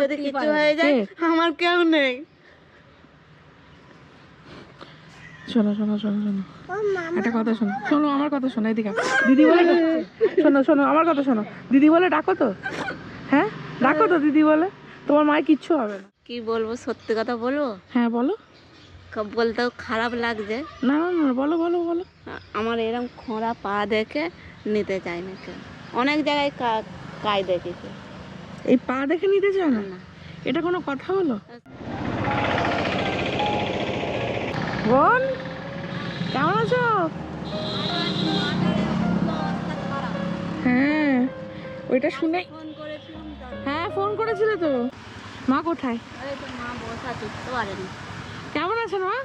যদি কিছু হয়ে যায় আমার কেউ নেই। শোনো শোনো শোনো শোনো। একটা কথা শোনো। শোনো আমার কথা শোনো এদিকে দিদি বলে শোনো শোনো আমার কথা শোনো। দিদি বলে ডাকো তো। হ্যাঁ? ডাকো তো দিদি বলে। তোমার মায়ের কিচ্ছু হবে না। কি বলব সত্যি কথা বলব? হ্যাঁ বলো। বলতেও খারাপ লাগছে। না না না বলো বলো বলো। আমার এরকম খোঁড়া পা দেখে নিতে চায় না কেউ। অনেক জায়গায় কাজ দেখেছে। এই পা দেখে নিতে চায় না। এটা কোনো কথা হলো? বোন কেমন আছো? হ্যাঁ ওইটা শুনে হ্যাঁ ফোন করেছিলে তো। মা কোথায়? কেমন আছেন মা?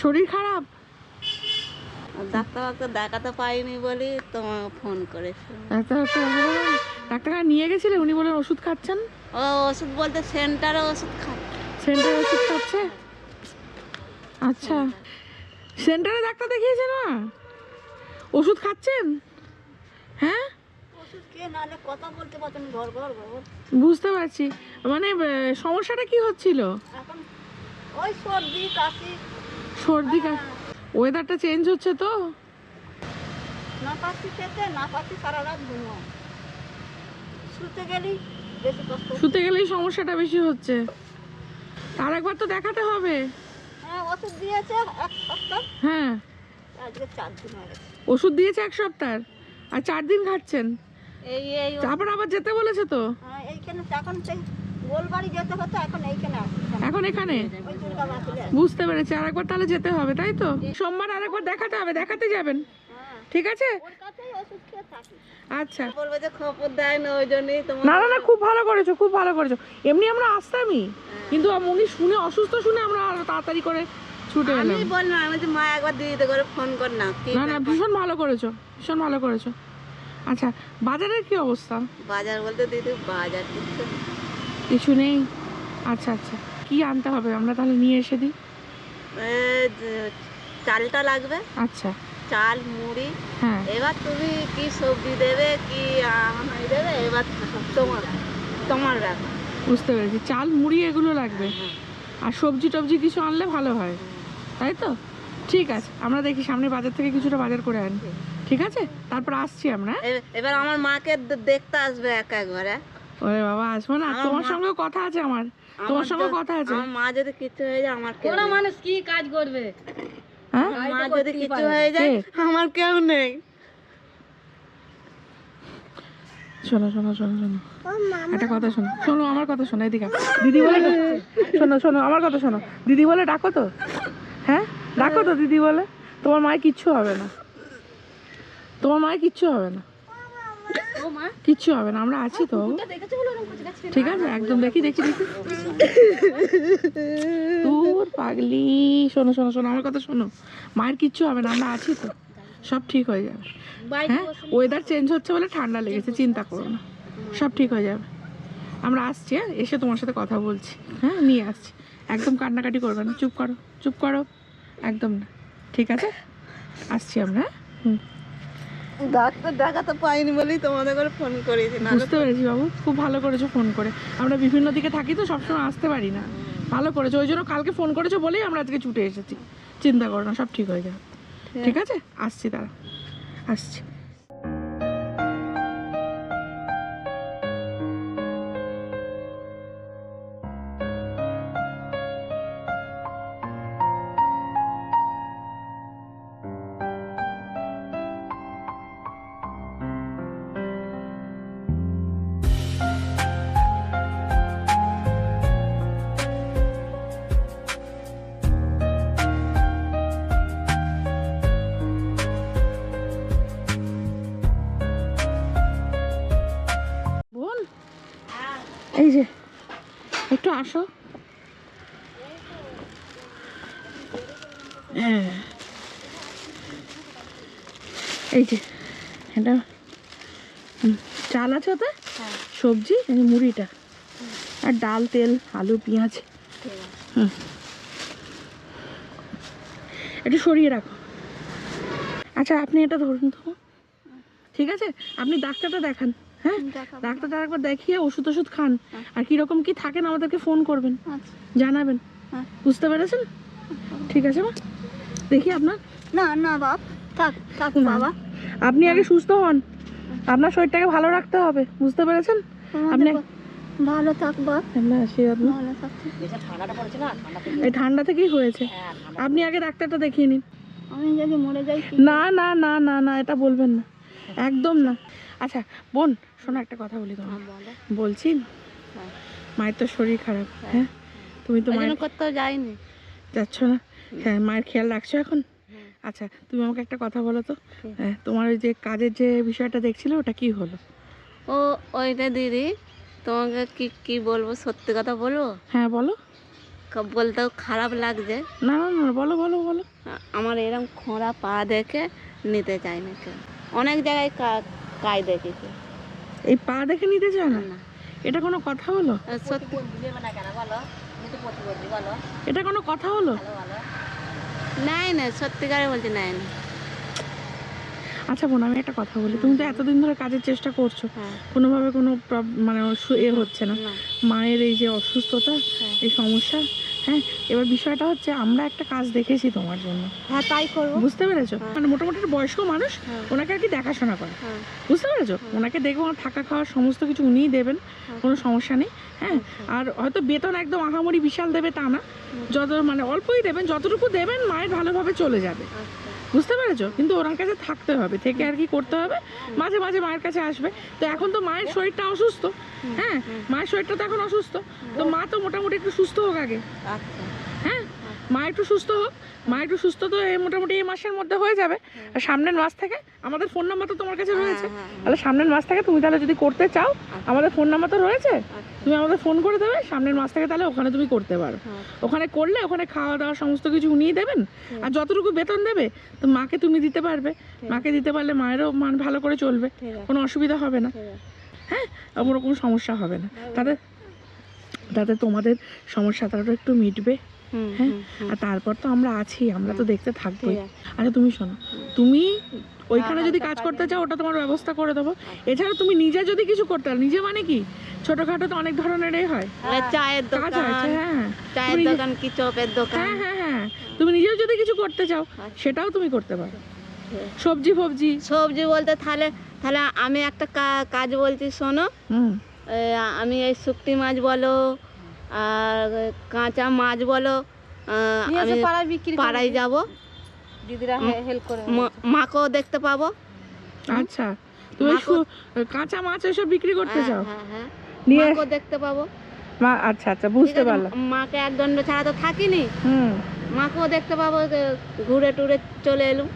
শরীর খারাপ? দেখাতে পাইনি বলি তোমাকে ফোন ডাক্তার নিয়ে গেছিলে? উনি বলেন ওষুধ খাচ্ছেন? ও ওষুধ বলতে সেন্টারে ওষুধ সেন্টারে ওষুধ খাচ্ছে? আচ্ছা। সেন্টারে ডাক্তার দেখিয়েছেন মা ওষুধ খাচ্ছেন? হ্যাঁ? ওষুধ খেয়ে নাহলে কথা বলতে পারছেন ঘর ঘর ঘর। বুঝতে পারছি। মানে সমস্যাটা কি হচ্ছিল? ওই সর্দি কাশি। সর্দি কা ওয়েদারটা চেঞ্জ হচ্ছে তো? না পাচ্ছি খেতে না পাচ্ছি সারা রাত ঘুমো শুতে গেলি বেশি কষ্ট শুতে গেলেই সমস্যাটা বেশি হচ্ছে। তার একবার তো দেখাতে হবে। হ্যাঁ ওষুধ দিয়েছে এক সপ্তাহ। হ্যাঁ। আজকে চার দিন হয়ে গেছে। ওষুধ দিয়েছে এক সপ্তাহ। আর চার দিন খাচ্ছেন। এই এই তারপর আবার যেতে বলেছে তো? হ্যাঁ, এইখানে এখন এখন এখন বুঝতে পেরেছি আর একবার তাহলে যেতে হবে তাই তো? সোমবার আর একবার দেখাতে হবে দেখাতে যাবেন। হ্যাঁ। ঠিক আছে? ওর কাছেই ওষুধ খেয়ে থাকি। আচ্ছা। বলব যে খবর দেয় না ওই জন্যই তোমার না না না খুব ভালো করেছ খুব ভালো করেছ। এমনি আমরা আসতামই কিন্তু আম- উনি শুনে অসুস্থ শুনে আমরা আরও তাড়াতাড়ি করে ছুটে আমি বললাম আমি যে মা একবার দিদিতে করে ফোন কর না না না ভীষণ ভালো করেছ ভীষণ ভালো করেছ। আচ্ছা বাজারের কি অবস্থা? বাজার বলতে দিদি বাজার কিছু নেই। আচ্ছা আচ্ছা। কি আনতে হবে? আমরা তাহলে নিয়ে এসে দিই। চালটা লাগবে? আচ্ছা। চাল মুড়ি। হ্যাঁ। এবার তুমি কি সবজি দেবে কি আমায় দেবে? এবার তোমার তোমার ব্যাপার। বুঝতে পেরেছি। চাল মুড়ি এগুলো লাগবে। আর সবজি টবজি কিছু আনলে ভালো হয়। তাই তো? ঠিক আছে। আমরা দেখি সামনে বাজার থেকে কিছুটা বাজার করে আনি। ঠিক আছে? তারপর আসছি আমরা হ্যাঁ? এবার আমার মাকে দেখতে আসবে একা একবারে ওরে বাবা আসব না তোমার সঙ্গে কথা আছে আমার। তোমার সঙ্গে কথা আছে। আমার মা যদি কিছু হয়ে যায় আমার কেউ মানুষ কি কাজ করবে? হ্যাঁ? মা যদি কিছু হয়ে যায় আমার কেউ নেই। শোনো শোনো শোনো শোনো। একটা কথা শোনো শোনো আমার কথা শোনো এদিকে দিদি বলে শোনো শোনো আমার কথা শোনো। দিদি বলে ডাকো তো। হ্যাঁ? ডাকো তো দিদি বলে। তোমার মায়ের কিচ্ছু হবে না। তোমার মায়ের কিচ্ছু হবে না। কিচ্ছু হবে না আমরা আছি তো। ঠিক আছে একদম দেখি দেখি দেখি। তোর পাগলি। শোনো শোনো শোনো আমার কথা শোনো। মায়ের কিচ্ছু হবে না আমরা আছি তো। সব ঠিক হয়ে যাবে। হ্যাঁ ওয়েদার চেঞ্জ হচ্ছে বলে ঠান্ডা লেগেছে চিন্তা করো না। সব ঠিক হয়ে যাবে। আমরা আসছি হ্যাঁ এসে তোমার সাথে কথা বলছি। হ্যাঁ নিয়ে আসছি। একদম কান্নাকাটি করবে না। চুপ করো চুপ করো। একদম না। ঠিক আছে? আসছি আমরা হ্যাঁ? হুম। ডাক্তার দেখাতে পাইনি বলেই তোমাদের করে ফোন করেছি বুঝতে পেরেছি বাবু খুব ভালো করেছ ফোন করে। আমরা বিভিন্ন দিকে থাকি তো সবসময় আসতে পারি না। ভালো করেছ ওই জন্য কালকে ফোন করেছ বলেই আমরা আজকে ছুটে এসেছি। চিন্তা করো না সব ঠিক হয়ে যাবে। ঠিক আছে? আসছি তারা আসছি। এই যে একটু আসো। হ্যাঁ। এই যে এটা চাল আছে ওতে? সবজি মুড়িটা। আর ডাল তেল আলু পেঁয়াজ। হুম। একটু সরিয়ে রাখো। আচ্ছা আপনি এটা ধরুন তো। ঠিক আছে? আপনি ডাক্তারটা দেখান। হ্যাঁ ডাক্তার একবার দেখিয়ে ওষুধ ওষুধ খান। আর কীরকম কি থাকেন আমাদেরকে ফোন করবেন। আচ্ছা। জানাবেন। হ্যাঁ। বুঝতে পেরেছেন? ঠিক আছে মা। দেখি আপনার। না না বাপ। থাক থাক বাবা। আপনি আগে সুস্থ হন। আপনার শরীরটাকে ভালো রাখতে হবে। বুঝতে পেরেছেন? আপনি- ভালো থাক বাপ। আপনার আশীর্বাদ না ভালো থাক। এই ঠান্ডা থেকেই হয়েছে। আপনি আগে ডাক্তারটা দেখিয়ে নিন। আমি যদি মরে যাই না না না না না এটা বলবেন না। একদম না। আচ্ছা বোন শোনো একটা কথা বলি তোমার বলছি? হ্যাঁ। মায়ের তো শরীর খারাপ হ্যাঁ। তুমি তো মায়ের কোথাও যাইনি। যাচ্ছ না? হ্যাঁ মায়ের খেয়াল রাখছো এখন? আচ্ছা তুমি আমাকে একটা কথা বলো তো। হ্যাঁ তোমার ওই যে কাজের যে বিষয়টা দেখছিলে ওটা কি হলো? ও ওইটা দিদি তোমাকে কি কি বলব সত্যি কথা বলব? হ্যাঁ বলো। বলতেও খারাপ লাগছে। না না না বলো বলো বলো। আমার এরকম খোঁড়া পা দেখে নিতে চায় না কেউ। অনেক জায়গায় কাজ দেখেছে। এই পা দেখে নিতে চায় না? এটা কোনো কথা হলো সত্যি। এটা কোনো কথা হলো নাই না সত্যিকারে বলছি নাই না আচ্ছা বোন আমি একটা কথা বলি। তুমি তো এতদিন ধরে কাজের চেষ্টা করছ। হ্যাঁ। কোনোভাবে কোনো মানে এ হচ্ছে না। না। মায়ের এই যে অসুস্থতা হ্যাঁ। এই সমস্যা হ্যাঁ এবার বিষয়টা হচ্ছে আমরা একটা কাজ দেখেছি তোমার জন্য। হ্যাঁ তাই করব। বুঝতে পেরেছ? হ্যাঁ। মানে মোটামুটি বয়স্ক মানুষ হ্যাঁ। ওনাকে আর কি দেখাশোনা করে। হ্যাঁ। বুঝতে পেরেছ? ওনাকে দেখব ওনার থাকা খাওয়া সমস্ত কিছু উনিই দেবেন কোনো সমস্যা নেই হ্যাঁ? আর হয়তো বেতন একদম আহামরি বিশাল দেবে তা না। যত মানে অল্পই দেবেন যতটুকু দেবেন মায়ের ভালোভাবে চলে যাবে। আচ্ছা। বুঝতে পেরেছ? কিন্তু ওনার কাছে থাকতে হবে থেকে আর কি করতে হবে? মাঝে মাঝে মায়ের কাছে আসবে। তো এখন তো মায়ের শরীরটা অসুস্থ হ্যাঁ? মায়ের শরীরটা তো এখন অসুস্থ। তো মা তো মোটামুটি একটু সুস্থ হোক আগে। আচ্ছা। মা একটু সুস্থ হোক। মা একটু সুস্থ তো এই মোটামুটি এই মাসের মধ্যে হয়ে যাবে। আর সামনের মাস থেকে আমাদের ফোন নাম্বার তো তোমার কাছে রয়েছে। হ্যাঁ, হ্যাঁ। তাহলে সামনের মাস থেকে তুমি তাহলে যদি করতে চাও আমাদের ফোন নাম্বার তো রয়েছে। তুমি আমাদের ফোন করে দেবে সামনের মাস থেকে তাহলে ওখানে তুমি করতে পারো। হ্যাঁ। ওখানে করলে ওখানে খাওয়া দাওয়া সমস্ত কিছু উনিই দেবেন। আর যতটুকু বেতন দেবে তো মাকে তুমি দিতে পারবে। মাকে দিতে পারলে মায়েরও মান ভালো করে চলবে। কোনো অসুবিধা হবে না। হ্যাঁ কোনো কোনো সমস্যা হবে না। তাতে তাতে তোমাদের সমস্যা তারা একটু মিটবে। হ্যাঁ। আর তারপর তো আমরা আছি আমরা তো দেখতে থাকবোই। আচ্ছা তুমি শোনো। তুমি ওইখানে হ্যাঁ, যদি কাজ করতে চাও ওটা তোমার ব্যবস্থা করে দেবো। এছাড়া তুমি নিজে যদি কিছু করতে পারো নিজে মানে কি? ছোটখাটো তো অনেক ধরনেরই হয়। চায়ের দোকান হ্যাঁ। চায়ের দোকান কি চপের দোকান। হ্যাঁ হ্যাঁ হ্যাঁ। তুমি নিজেও যদি কিছু করতে চাও আচ্ছা। সেটাও তুমি করতে পারো। সবজি ফবজি। সবজি বলতে তাহলে তাহলে আমি একটা কাজ বলছি শোনো। আমি এই শুক্তি মাছ বলো আর কাঁচা মাছ বলো আমি পাড়ায় যাব। দিদিরা হেল্প করে মাকেও দেখতে পাবো। আচ্ছা তুমি কাঁচা মাছ এসব বিক্রি করতে হ্যাঁ, চাও? হ্যাঁ, হ্যাঁ। মাকেও দেখতে পাবো। মা আচ্ছা আচ্ছা বুঝতে পারলাম। মাকে এক দণ্ড ছাড়া তো থাকিনি। হুম। মাকেও দেখতে পাবো ঘুরে টুরে চলে এলুম।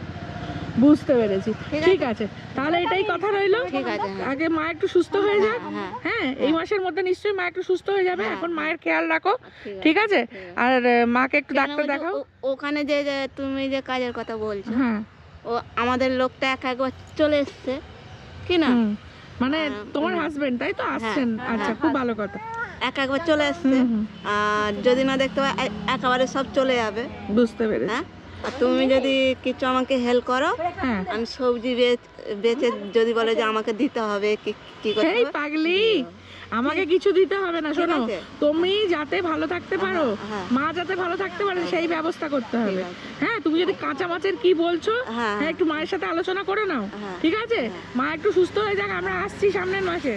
বুঝতে পেরেছি। ঠিক আছে। তাহলে এটাই কথা রইল। হ্যাঁ। আগে মা একটু সুস্থ হয়ে যাক। হ্যাঁ। হ্যাঁ এই মাসের মধ্যে নিশ্চয়ই মা একটু সুস্থ হয়ে যাবে। এখন মায়ের খেয়াল রাখো। ঠিক আছে। আর মাকে একটু ডাক্তার দেখাও। ওখানে যে তুমি যে কাজের কথা বলছো হ্যাঁ। ও আমাদের লোকটা এক একবার চলে এসছে। কি না? মানে হ্যাঁ, তোমার। হাজবেন্ড তাই তো? আসছেন। হ্যাঁ, আচ্ছা হ্যাঁ। খুব ভালো কথা। এক একবার চলে হুম। আর যদি না দেখতে পাই একেবারে সব চলে যাবে। বুঝতে পেরেছি। হ্যাঁ? আর তুমি যদি কিছু আমাকে হেল্প করো হ্যাঁ। আমি সবজি বেচে যদি বলে যে আমাকে দিতে হবে কি কি করতে হবে? পাগলি। আমাকে কিছু দিতে হবে না শোনো। তুমি যাতে ভালো থাকতে পারো হ্যাঁ। মা যাতে ভালো থাকতে পারে সেই ব্যবস্থা করতে হবে। হ্যাঁ তুমি যদি কাঁচা মাছের কি বলছো হ্যাঁ হ্যাঁ। একটু মায়ের সাথে আলোচনা করে নাও হ্যাঁ। ঠিক আছে? মা একটু সুস্থ হয়ে যাক আমরা আসছি সামনের মাসে।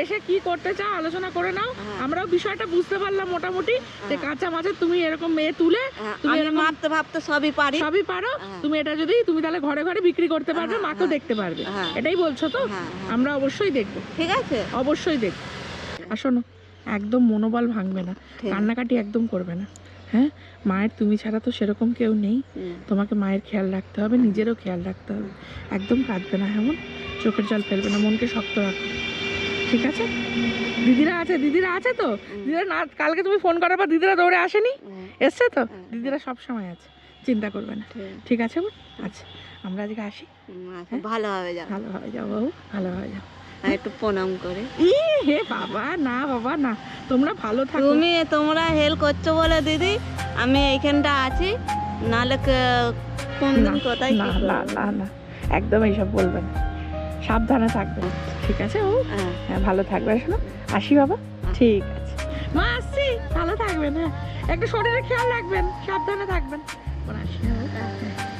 এসে কি করতে চাও আলোচনা করে নাও। হ্যাঁ। আমরাও বিষয়টা বুঝতে পারলাম মোটামুটি যে কাঁচা মাছের তুমি এরকম মেয়ে তুলে হ্যাঁ, তুমি মাপতে ভাবতে সবই পারি। সবই পারো। হ্যাঁ। তুমি এটা যদি তুমি তাহলে ঘরে ঘরে বিক্রি করতে পারবে হ্যাঁ, মাকেও হ্যাঁ। দেখতে পারবে। হ্যাঁ। এটাই বলছো তো? হ্যাঁ, হ্যাঁ। আমরা অবশ্যই দেখব। ঠিক আছে। অবশ্যই দেখব। আর শোনো একদম মনোবল ভাঙবে না। কান্নাকাটি একদম করবে না। হ্যাঁ মায়ের তুমি ছাড়া তো সেরকম কেউ নেই। তোমাকে মায়ের খেয়াল রাখতে হবে নিজেরও খেয়াল রাখতে হবে। একদম কাঁদবে না এমন চোখের জল ফেলবে না মনকে শক্ত রাখো। ঠিক আছে? দিদিরা আছে দিদিরা আছে তো? দিদিরা না কালকে তুমি ফোন করার পর দিদিরা দৌড়ে আসেনি? এসছে তো? দিদিরা সব সময় আছে চিন্তা করবে না। ঠিক। আছে বোন? আচ্ছা আমরা আজকে আসি। আচ্ছা, ভালোভাবে যাও। ভালোভাবে যাও বাবু ভালোভাবে যাও। আর একটু প্রণাম করে। ই হে বাবা না বাবা না। তোমরা ভালো থাকো। তুমি তোমরা হেল্প করছ বলে দিদি। আমি এইখানটা আছি। নাহলে কোন দিন কোথায় না? না না না। একদম এইসব বলবেন সাবধানে থাকবেন ঠিক আছে ও? হ্যাঁ। হ্যাঁ ভালো থাকবে। শোনো আসি বাবা? ঠিক আছে। মা আসছি। ভালো থাকবেন হ্যাঁ। একটু শরীরের খেয়াল রাখবেন। সাবধানে থাকবেন। আসি হ্যাঁ।